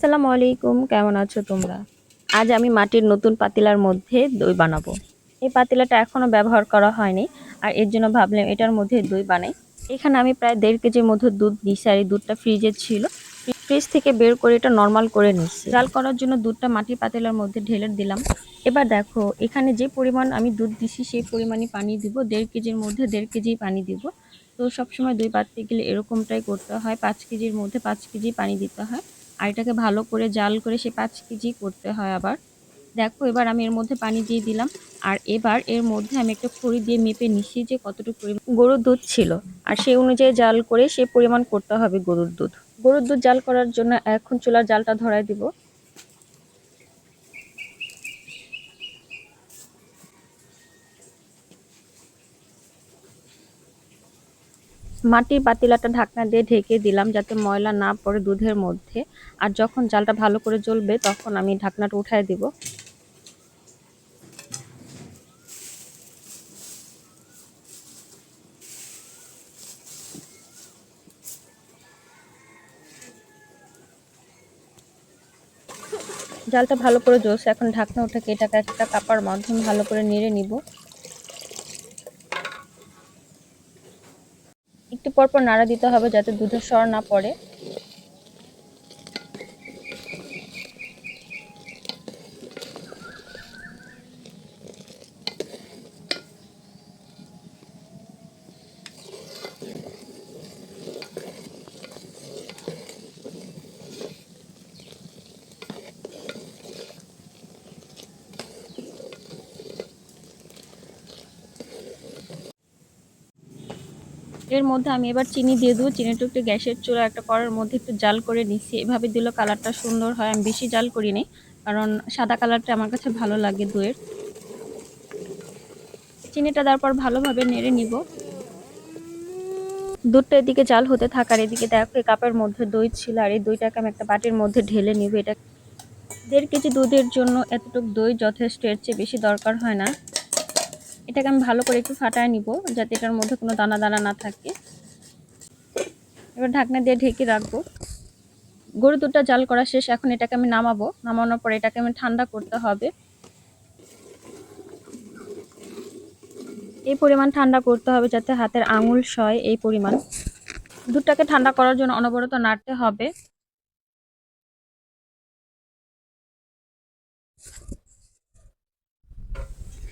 আসসালামু আলাইকুম, কেমন আছো তোমরা? আজ আমি মাটির নতুন পাতিলার মধ্যে দই বানাবো। এই পাতিলাটা এখনও ব্যবহার করা হয়নি, আর এর জন্য ভাবলাম এটার মধ্যে দই বানাই। এখানে আমি প্রায় দেড় কেজির মধ্যে দুধ দিছি, আর এই দুধটা ফ্রিজে ছিল। ফ্রিজ থেকে বের করে এটা নর্মাল করে নিচ্ছি জাল করার জন্য দুধটা মাটির পাতিলার মধ্যে ঢেলে দিলাম। এবার দেখো, এখানে যে পরিমাণ আমি দুধ দিছি, সেই পরিমাণই পানি দিব। দেড় কেজির মধ্যে দেড় কেজি পানি দিব। তো সবসময় দই পাততে গেলে এরকমটাই করতে হয়। পাঁচ কেজির মধ্যে পাঁচ কেজি পানি দিতে হয়। আর এটাকে ভালো করে জাল করে সে পাঁচ কেজি করতে হয় আবার। দেখো, এবার আমি এর মধ্যে পানি দিয়ে দিলাম। আর এবার এর মধ্যে আমি একটা খড়ি দিয়ে মেপে নিচ্ছি যে কতটুকু পরিমাণ গরুর দুধ ছিল। আর সেই অনুযায়ী জাল করে সে পরিমাণ করতে হবে গরুর দুধ। গরুর দুধ জাল করার জন্য এখন চুলার জালটা ধরায় দিব। মাটির পাতিলাটা ঢাকনা দিয়ে ঢেকে দিলাম যাতে ময়লা না পড়ে দুধের মধ্যে। আর যখন জালটা ভালো করে জ্বলবে, তখন আমি ঢাকনাটা উঠায় দিব। জালটা ভালো করে জ্বলছে। এখন ঢাকনা উঠে এটাকে একটা কাপার মাধ্যমে ভালো করে নেড়ে নিব। একটু পরপর নাড়া দিতে হবে যাতে দুধের সর না পড়ে। এর মধ্যে আমি এবার চিনি দিয়ে দেবো। চিনিটা একটু গ্যাসের চুলা একটা করার মধ্যে একটু জাল করে নিচ্ছি। এভাবে দিলে কালারটা সুন্দর হয়। আমি বেশি জাল করিনি, কারণ সাদা কালারটা আমার কাছে ভালো লাগে দইয়ের। চিনিটা দেওয়ার পর ভালোভাবে নেড়ে নিব। দুধটা এদিকে জাল হতে থাকার এদিকে দেখো, এই কাপের মধ্যে দই ছিল আর এই দইটাকে আমি একটা বাটির মধ্যে ঢেলে নিব। এটা দেড় কেজি দুধের জন্য এতটুকু দই যথেষ্ট, এর চেয়ে বেশি দরকার হয় না। এটাকে আমি ভালো করে একটু ফাটায় নিব, যাতে এটার মধ্যে কোনো দানা দানা না থাকে। এবার ঢাকনা দিয়ে ঢেকে রাখব। গরু দুধটা জাল করা শেষ, এখন এটাকে আমি নামাবো। নামানোর পরে এটাকে আমি ঠান্ডা করতে হবে। এই পরিমাণ ঠান্ডা করতে হবে যাতে হাতের আঙুল সয় এই পরিমাণ। দুধটাকে ঠান্ডা করার জন্য অনবরত নাড়তে হবে।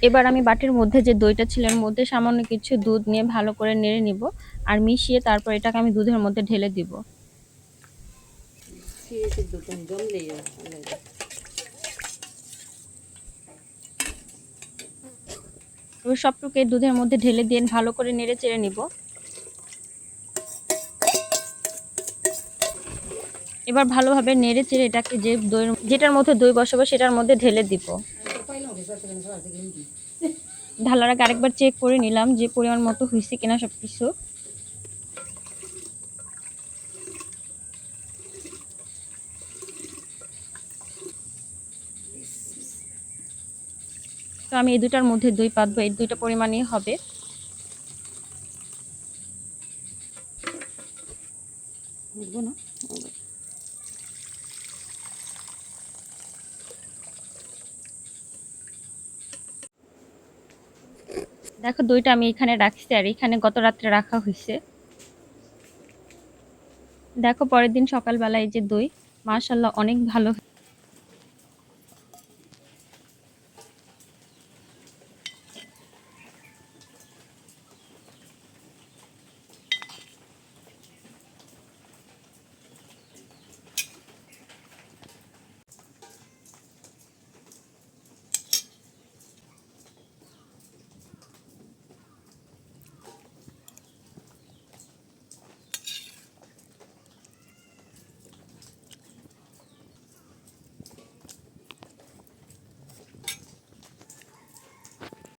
এবার আমি বাটির মধ্যে যে দইটা ছিল, এর মধ্যে সামান্য কিছু দুধ নিয়ে ভালো করে নেড়ে নিব আর মিশিয়ে তারপর এটাকে আমি দুধের মধ্যে ঢেলে দিব। এবার সবটুকু দুধের মধ্যে ঢেলে দিয়ে ভালো করে নেড়ে চেড়ে নিব। এবার ভালোভাবে নেড়ে চেড়ে এটাকে যে দই যেটার মধ্যে দই বসাবো সেটার মধ্যে ঢেলে দিব। ঢালার আগে আরেকবার চেক করে নিলাম যে পরিমাণ মতো হয়েছে কিনা সব কিছু তো আমি এই দুটার মধ্যে দই পাতবো, এই দুইটা পরিমাণই হবে। না? দেখো দুইটা আমি এখানে রাখছি আর এখানে গত রাত্রে রাখা হয়েছে। দেখো পরের দিন সকালবেলায় যে দই মাশাল্লাহ অনেক ভালো